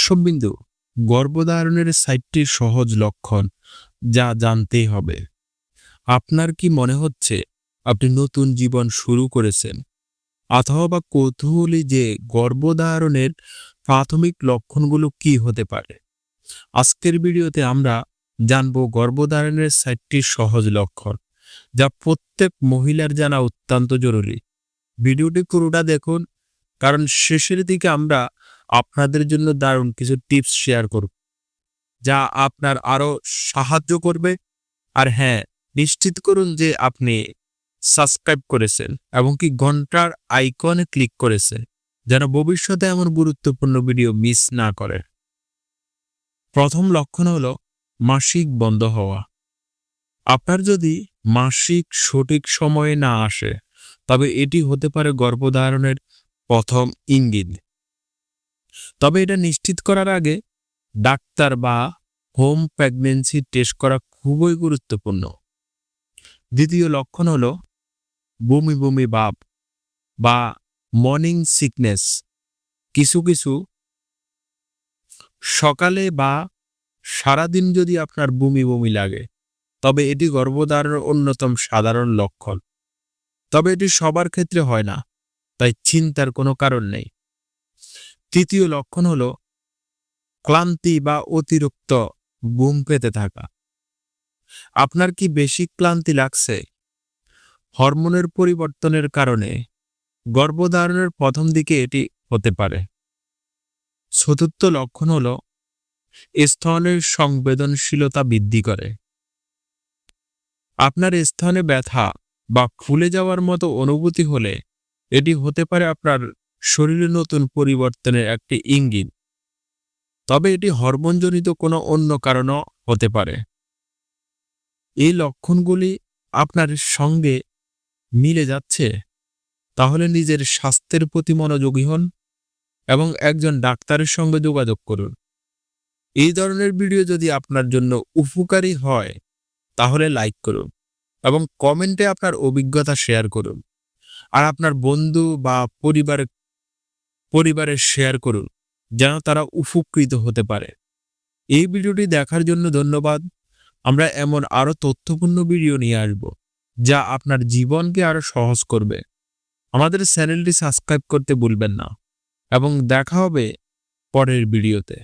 দর্শকবিন্দু গর্ভধারণের সাইটটি সহজ লক্ষণ যা জানতেই হবে। আপনার কি মনে হচ্ছে আপনি নতুন জীবন শুরু করেছেন? অথবা কৌতূহলী যে গর্ভধারণের প্রাথমিক লক্ষণগুলো কি হতে পারে? আজকের ভিডিওতে আমরা জানব গর্ভধারণের সাইটটি সহজ লক্ষণ, যা প্রত্যেক মহিলার জানা অত্যন্ত জরুরি। ভিডিওটি পুরোটা দেখুন, কারণ শেষের দিকে আমরা আপনাদের জন্য দারুণ কিছু টিপস শেয়ার করব যা আপনার আরও সাহায্য করবে। আর হ্যাঁ নিশ্চিত করুন যে আপনি সাবস্ক্রাইব করেছেন এবং কি ঘণ্টার আইকনে ক্লিক করেছেন, যেন ভবিষ্যতে এমন গুরুত্বপূর্ণ ভিডিও মিস না করে। প্রথম লক্ষণ হলো মাসিক বন্ধ হওয়া। আপনার যদি মাসিক সঠিক সময়ে না আসে, তবে এটি হতে পারে গর্ভধারণের প্রথম ইঙ্গিত। তবে এটা নিশ্চিত করার আগে ডাক্তার বা হোম প্রেগনেন্সি টেস্ট করা খুবই গুরুত্বপূর্ণ। দ্বিতীয় লক্ষণ হল বমি বমি ভাব বা মর্নিং সিকনেস কিছু কিছু সকালে বা সারাদিন যদি আপনার বমি বমি লাগে, তবে এটি গর্ভধারণের অন্যতম সাধারণ লক্ষণ। তবে এটি সবার ক্ষেত্রে হয় না, তাই চিন্তার কোনো কারণ নেই। তৃতীয় লক্ষণ হল ক্লান্তি বা অতিরিক্ত বুম পেতে থাকা। আপনার কি বেশি ক্লান্তি লাগছে? হরমোনের পরিবর্তনের কারণে গর্ভধারণের প্রথম দিকে এটি হতে পারে। চতুর্থ লক্ষণ হল স্তনের সংবেদনশীলতা বৃদ্ধি করে। আপনার স্থানে ব্যথা বা ফুলে যাওয়ার মতো অনুভূতি হলে এটি হতে পারে আপনার শরীরে নতুন পরিবর্তনের একটি ইঙ্গিত। তবে এটি হরমোনজনিত কোনো অন্য কারণও হতে পারে। এই লক্ষণগুলি আপনার সঙ্গে মিলে যাচ্ছে? তাহলে নিজের স্বাস্থ্যের প্রতি মনোযোগী হন এবং একজন ডাক্তারের সঙ্গে যোগাযোগ করুন। এই ধরনের ভিডিও যদি আপনার জন্য উপকারী হয়, তাহলে লাইক করুন এবং কমেন্টে আপনার অভিজ্ঞতা শেয়ার করুন। আর আপনার বন্ধু বা পরিবার পরিবারের শেয়ার করুন, যেন তারা উপকৃত হতে পারে। এই ভিডিওটি দেখার জন্য ধন্যবাদ। আমরা এমন আরও তথ্যপূর্ণ ভিডিও নিয়ে আসব, যা আপনার জীবনকে আরও সহজ করবে। আমাদের চ্যানেলটি সাবস্ক্রাইব করতে ভুলবেন না, এবং দেখা হবে পরের ভিডিওতে।